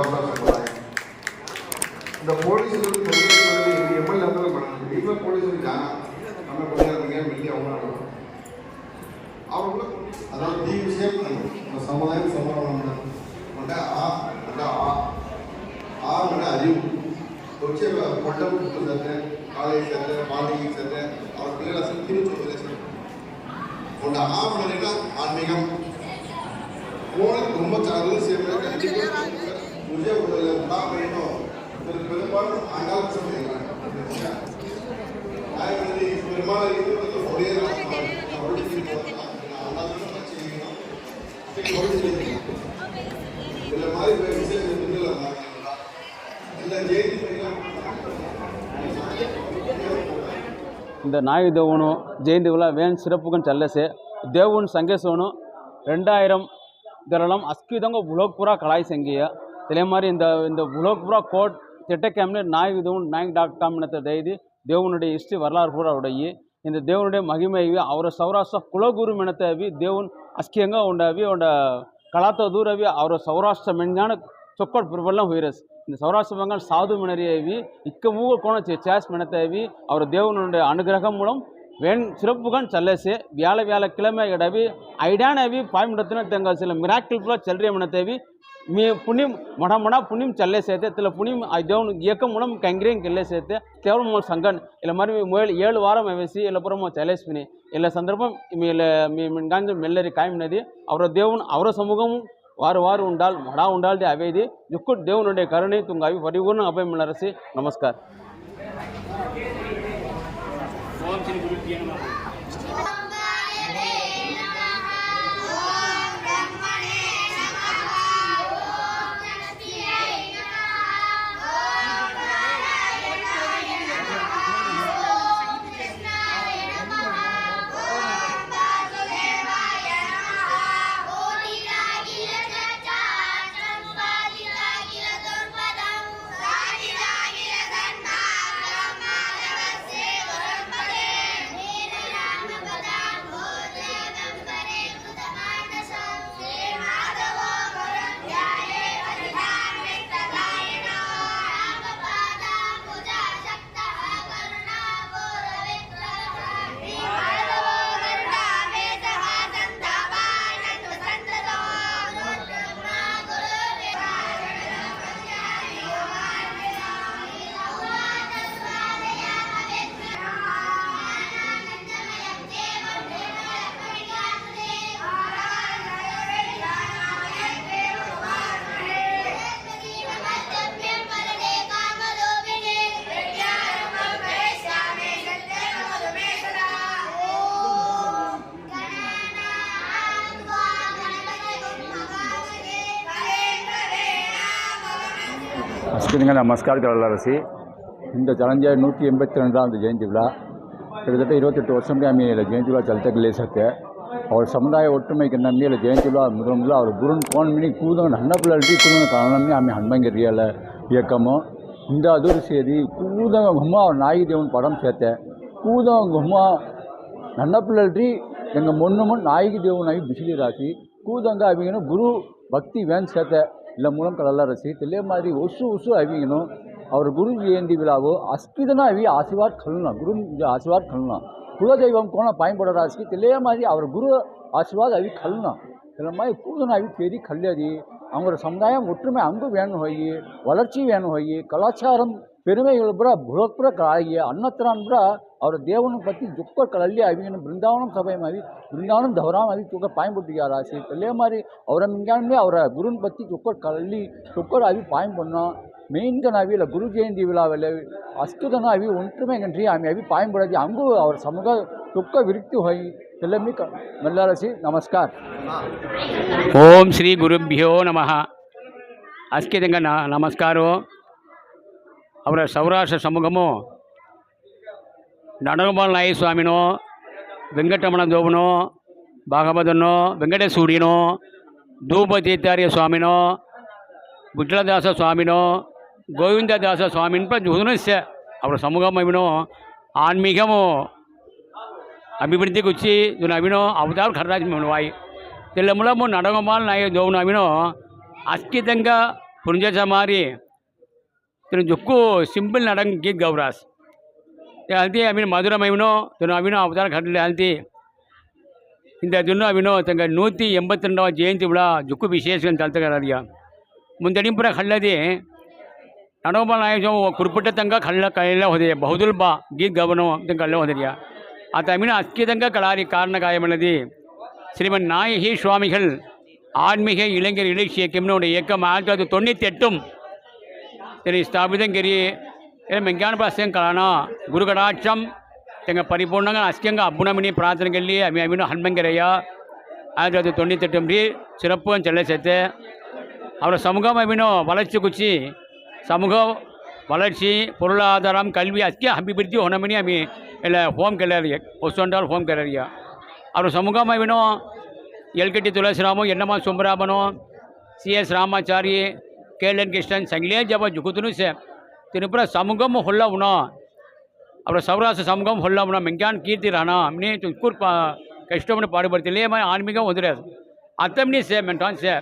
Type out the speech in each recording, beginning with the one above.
Process பண்ணுறாங்க இந்த போలీసులు ఇది ఎమ్మెల్యే అందరూ మనం ఇంట్లో పోలీసులు చాలా நம்ம கொண்டாடுறீங்க வெளியே அவங்க அதாவது தீ விஷயம் நம்ம சமுதாயம் சமாளம் అంటే ఆ అంటే ఆ ఆ అంటే அறிவு వచ్చే పొట్ట పుట్టుతుంది అంటే காலேஜ் சேர்ந்து மார்னிங் சேர்ந்து அவர் பிள்ளைகளை திருச்சி உபதேசம் உன்னோட ஆ மனிதா ஆன்மீகம் கோளுக்கு ரொம்ப சாதகம் சேர்ந்து கண்டிப்பாக இந்த மாதிரி நாய் தேவனு ஜெயந்தி விழா வேன் சிறப்புகன் சல்லசே ದೇವನ್ ಸಂಗೇಸೋನು ರೆಂಡಾಯಿರಂ ಗರಳಂ ಅಸ್ಕಿದಂಗ ಉಲೋಗ್ಪುರ கலாய் ಸಂಗೀಯ இதே மாதிரி இந்த இந்த உலக கோட் திட்டக்கேம்னு நாய் இதுவும் நாய் டாட் காம்னத்தை தைதி தேவனுடைய ஹிஸ்ட்ரி வரலாறு பூரா உடைய இந்த தேவனுடைய மகிமைவி ಅವರ ಸೌರಾಷ್ಟ್ರ ಕುಲಗುರು ಮೆಣತವಿ தேவன் ಅಸ್ಕಿಯಂಗ உண்டாவி ಉಂಡ ಕಳಾತ தூரவி ಅವರ ಸೌರಾಷ್ಟ್ರ ಮೆಣ್ಗಾಣ ಚೊಕ್ಕಟ್ பிரபலம் உயிரஸ். இந்த சௌராஷ்டிர பங்கால் சாது மினரியவி இக்க மூக கோண சேஸ் மினத்தேவி அவர் தேவனுடைய அனுகிரகம் மூலம் ವೆನ್ ಸಿರಪ್ಪುಗನ್ ಸಲ್ಲಸೆ ವ್ಯಾಳ ವ್ಯಾಳ ಕಿಲಮೆ ಎಡವಿ ಐಡಾಣವಿ ಪಾಯಿ ಮುಡತನ ತೆಂಗ ಸಿಲ ಮಿರಾಕಿಲ್ ಪುಲ ಚಲ್ರಿ ಮಣತೇವಿ మీ పుణ్యం మొడ మొడ పుణ్యం చల్లేసైతే ఇలా పుణ్యం దేవుని ఏక ముడం కంగ్రేం కెళ్ళేసైతే కేవలం మా సంఘన్ ఇలా మరి మేళ్ ఏళ్ళు వారం వేసి ఇలా పురం చల్లేసిపోయి ఇలా సందర్భం మీ మీ మింగాంజ మెల్లరి కాయమినది అవర దేవుని అవర సమూహము వారు వారు ఉండాలి మొడా ఉండాలి అవేది ఎక్కువ దేవుని ఉండే కరుణి తుంగ అవి పరిపూర్ణ అభయం నమస్కారం Seni grup yanıma. அஸ்கினுங்க நமஸ்கார் கடலரசி இந்த चैलेंजर நூற்றி ಎಂಬತ್ತು ரெண்டாவது ஜெயந்தி விழா கிட்டத்தட்ட இருபத்தெட்டு வருஷம் ஆமே இல்லை ஜெயந்தி விழಾ ಚಲತಗಲೇ ಸಕ್ಕೆ ಅವ್ರ ಸಮುದಾಯ ಒಟ್ಟುಮೆಗೆ ನಮ್ಮಿ ಇಲ್ಲ ಜಯಂತಿ ವಿಳಾ ಮೊದಲ ಮೊದಲು ಅವ್ರ ಗುರುನ್ ಫೋನ್ ಮಿನಿ ಕೂದ ಹಣ್ಣ ಪಿಲ್ಲಲ್ರಿ ಕೂದ ಕಾರಣಮೇ ಆమె ಹನುಮಂಗಿರಿಯಲ್ಲ ಏಕಮು இந்த அதுரு சேரி ಕೂದ ಗುಮ್ಮ ಅವ್ರ ನಾಯಿ ದೇವನ ಪಡಂ ಸೇತೆ ಕೂದ ಗುಮ್ಮ ನನ್ನ ಪಿಲ್ಲಲ್ರಿ எங்கள் ಮೊನ್ನமும் நாயகி தேவனாகி பிசிலி ராசி கூதங்க அவங்கன்னு குரு பக்தி வேன் சேத்தை இல்லை மூலம் கடலாக ரசித்து இதே மாதிரி ஒசு ஒசு அவிங்கணும் அவர் குரு ஜெயந்தி விழாவோ அஸ்கிதனா அவி ஆசிர்வாத் கல்லுலாம் குரு ஆசிர்வாத் கல்லுனா குல தெய்வம் கோண பயன்படுற ஆசிக்கு இதே மாதிரி அவர் குரு ஆசிர்வாத் அவி கல்லுலாம் இதில் மாதிரி கூடுதல் அவி பெரிய கல்யாதி அவங்களோட சமுதாயம் ஒற்றுமை அங்கு வேணும் ஹொய் வளர்ச்சி வேணும் ஹொய் கலாச்சாரம் பெருமைகள் பூரா புலப்புற காய அன்னத்திரான் பூரா और देव पति दुख अवीन बृंदावन सभी बृंदावन धवरा पायपारे मारे गुरु पति दुखी दुखर अभी पायपा मेन अवील गुरु जयंती विवा अस्त अभी ओंमे अभी पायपड़ा अंगो और समूह दुख विरक्ति मिली नमस्कार। ओम श्री गुरभ्यो नम। अस्त नमस्कार। सौराष्ट्र समूहमो நடகபால் நாயசுவாமினோ வெங்கಟಮಣ தோபனோ ಭಾಗವತನೋ ವೆಂಕಟೇಶೂರ್ಯನೋ ಧೂಪತೀರ್ಥಾರ್ಯ ಸ್ವಾಮಿನೋ ವಿಠಲದಾಸ ಸ್ವಾಮಿನೋ ಗೋವಿಂದದಾಸ ಸ್ವಾಮಿನ ಪ್ರಜುನಸ್ಯ ಅವರ ಸಮೂಹಮವಿನೋ ಆನ್ಮೀಕಮೋ ಅಭಿವೃದ್ಧಿ ಗುಚ್ಚಿ ಅವಿನೋ ಅವತಾರ ಖರ್ರಾಜ್ ವಾಯಿ ಇಲ್ಲ ಮೂಲಮು ನಡಗಮಾಲ್ ನಾಯ ದೋವನು ಅವಿನೋ ಅಸ್ಕಿತಂಗ ಪುಂಜ ಮಾರಿ ಜುಕ್ಕು ಸಿಂಪಲ್ ನಡಂಗ್ ಗೀತ್ ಗೌರಾಸ್ అంతే ఆమె మధురమైనో அவினோ అవతారం కట్టలే అంతే இந்த தின்னு அவினோ தங்க நூற்றி எண்பத்தி ரெண்டாவது ஜெயந்தி விழா ஜுக்கு விசேஷம் தளத்துகிறாரியா ಮುಂದಡಿಂಪುರ ಕಳ್ಳದೆ ನನಗೊಬ್ಬ ನಾಯಕ ಕುರುಪುಟ್ಟ ತಂಗ ಕಳ್ಳ ಕಳ್ಳ ಹೋದೆ ಬಹುದುಲ್ ಬಾ ಗೀತ್ ಗವನೋ ಅಂತ ಕಳ್ಳ ಹೋದರಿಯ ಆ ತಮಿನ ಅಸ್ಕಿದಂಗ ಕಲಾರಿ ಕಾರಣ ஸ்ரீமன் நாயகி சுவாமிகள் ஆன்மீக இளைஞர் இலட்சியக்கம்னு இயக்கம் ஆயிரத்தி தொள்ளாயிரத்தி தொண்ணூற்றி எட்டும் ஸ்தாபிதம் கெரிய జ్ఞానపాస్యంకాన குருகடாட்சம். எங்கள் பரிபூர்ணங்கள் அஷ்டங்க அப்புணமினி பிரார்த்தனைகள்லி அமீனு ஹன்மங்கரையா. ஆயிரத்தி தொள்ளாயிரத்தி தொண்ணூற்றி எட்டு சிறப்பு செல்ல சேர்த்து. அப்புறம் சமூகம் அமீனோ வளர்ச்சி குச்சி. சமூகம் வளர்ச்சி பொருளாதாரம் கல்வி அஸ்கிய அபிவிருத்தி ஒன்றமணி அமி இல்லை ஹோம் கேலரியா? ஒசோண்டால் ஹோம் கேலரியா? அப்புறம் சமூகம் அமீனோ எல்கட்டி துளசிராமம் என்னமா சும்பராமனோ சிஎஸ் ராமாச்சாரி கேலன் கிருஷ்ணன் சங்கிலே ஜப ஜுகுத்துன்னு சே திருப்புற समुगम होल्ला उना அப்புறம் சௌராஷ்டிர சமூகம் சொல்லம்னா மெங்கான் கீர்த்தி ராணா. நீ குர் பா கஷ்டம்னு பாடுபடுத்தி இல்லையே ஆன்மீகம் வந்துடாது. அத்தம்னி சே மென்றான் சே.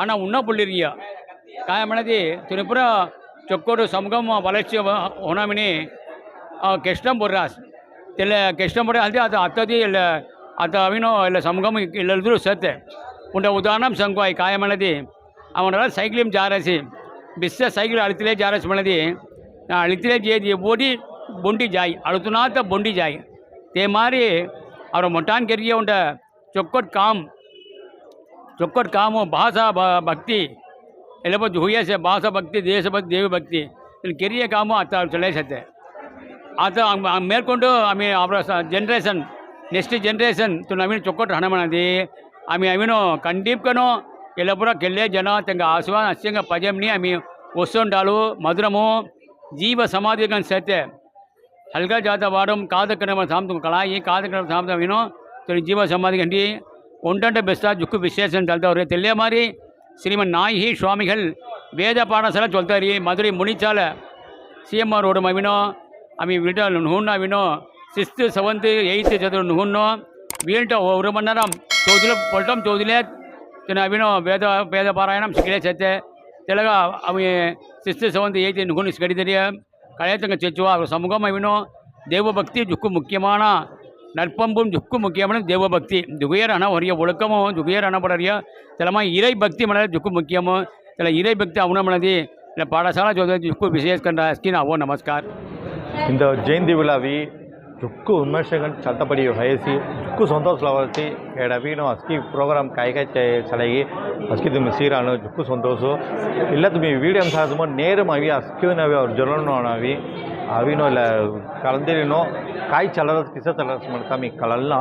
ஆனால் உண்ணா புள்ளிருங்க காயமனது திருப்புற சொக்கோடு சமூகம் வளர்ச்சி உணமினி கஷ்டம் போடுறாஸ். இல்லை கஷ்டம் போடுற அது அது அத்ததி இல்லை அத்த அவினோ இல்லை சமூகம் இல்லை சேர்த்து உண்ட உதாரணம் சங்குவாய் காயமனது. அவனால் சைக்கிளிம் ஜாரசி. बिस्स सैकिल अलते जार अलते ओटी बोंडी जाय अलतना बोंडी जाय मारे, और मोटा करिए चोट काम चोट काम भाषा भक्ति। हुई भाषा भक्ति, देश भक्ति, देव भक्ति। काम अच्छे अत मेको आम जनरेशन नेक्स्ट जनरेशन तो नवीन चोट हणमी आम अवीनों कंडीपनों ఎల్లప్పుడూ కెళ్ళే జన తెంగ ఆశవా నశ్యంగా పద్యంని ఆమె వస్తుండాలు మధురము జీవ సమాధికం సత్య హల్గా జాత వాడం కాదక్రమ సాంతం కళాయి కాదక్రమ సాంతం ఏనో తొలి జీవ ஜீவ కండి ஒன்றண்ட பெஸ்டா ஜுக்கு விசேஷம் தல்தவர் தெரிய மாதிரி ஸ்ரீமன் நாயகி சுவாமிகள் வேத பாடசாலை சொல்தாரி மதுரை முனிச்சால சிஎம்ஆர் சிஎம்ஆரோட மவினோ அவன் விட நூன்னாவினோ சிஸ்து செவன்த்து எயித்து சதுர நூன்னோ. வீண்ட ஒரு மணி நேரம் தொகுதியில் பொட்டம் தொகுதியில் తిన అవినో వేద వేద పారాయణం సిగిలే చేతే తెలగా అవి సిక్స్త్ సెవెంత్ ఎయిత్ నువ్వు సిగడిదరియ கலையத்தங்க செச்சுவா அவர் சமூகம் அவினோ தேவபக்தி ஜுக்கு முக்கியமான நற்பம்பும் ஜுக்கு முக்கியமான தேவபக்தி ஜுகுயர் அண ஒரிய ஒழுக்கமும் ஜுகுயர் அணப்படறிய తెలమా ఇరై భక్తి మన జుక్కు ముఖ్యము ఇలా ఇరై భక్తి అవునమన్నది ఇలా పాఠశాల చదివే జుక్కు విశేషకంగా స్కిన్ అవో నమస్కార్ இந்த ஜெயந்தி விழாவி ಜುಕ್ಕು ವಿಮರ್ಶೆಗಳು ಚಲ್ತಪಡಿ ವಯಸ್ಸಿ આખું સંતોષ ફ્લવરથી ಎಡವೀನು ಅಸ್ಕಿ ಪ್ರೋಗ್ರಾಮ್ ಕಾಯ್ಗೆ ಸಲಹಿ ಅಸ್ಕಿದು ಮಿಸೀರಾನು ಜುಕ್ಕು ಸಂತೋಷು ಇಲ್ಲ ತುಮಿ ವೀಡಿಯೋ ಸಾಧಮೋ ನೇರಮಾವಿ ಅಸ್ಕಿನವಿ ಅವ್ರ ಜೊಲನೋಣವಿ ಅವಿನೋ ಇಲ್ಲ ಕಳಂದಿರಿನೋ ಕಾಯಿ ಚಲರ ಕಿಸ ಚಲರ ಮಾಡ್ತಾಮಿ ಕಳಲ್ಲ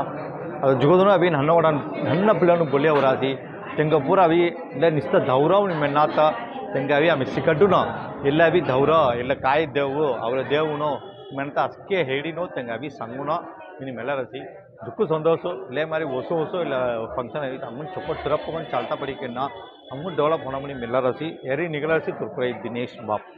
ಅದು ಜುಗೋದನು ಅವಿನ ಹನ್ನೋಡ ಹನ್ನ ಪಿಳ್ಳನು ಬೊಲಿಯವರಾಸಿ ತೆಂಗ ಪೂರ ಅವಿ ಇಲ್ಲ ನಿಸ್ತ ದೌರವ್ ಮೆನ್ನಾತ ತೆಂಗ ಅವಿ ಆಮಿ ಸಿಕ್ಕಡ್ಡುನೋ ಇಲ್ಲ ಅವಿ ದೌರ ಇಲ್ಲ ಕಾಯಿ ದೇವು ಅವರ ದೇವುನೋ ಮೆಂತ ಅಸ್ಕೆ ಹೇಳಿನೋ ತೆಂಗ ಅವಿ ಸಂಗುನೋ ಇನ್ನು ಮೆಲ್ಲರಸಿ ದುಕ್ಕು ಸಂತೋಷು ಇಲ್ಲೇ ಮಾರಿ ಹೊಸ ಹೊಸ ಇಲ್ಲ ಫಂಕ್ಷನ್ ಐತಿ ಅಮ್ಮನ ಚೊಕ್ಕ ಸಿರಪ್ಪಗೊಂಡು ಚಾಲ್ತಾ ಪಡಿಕೆನ್ನ ಅಮ್ಮನ ಡೆವಲಪ್ ಹೊಣಮನಿ ಮೆಲ್ಲರಸಿ ಎರಿ ನಿಗಲರಸಿ ತುರ್ಪುರೈ ದಿನೇಶ್ ಬಾಪ್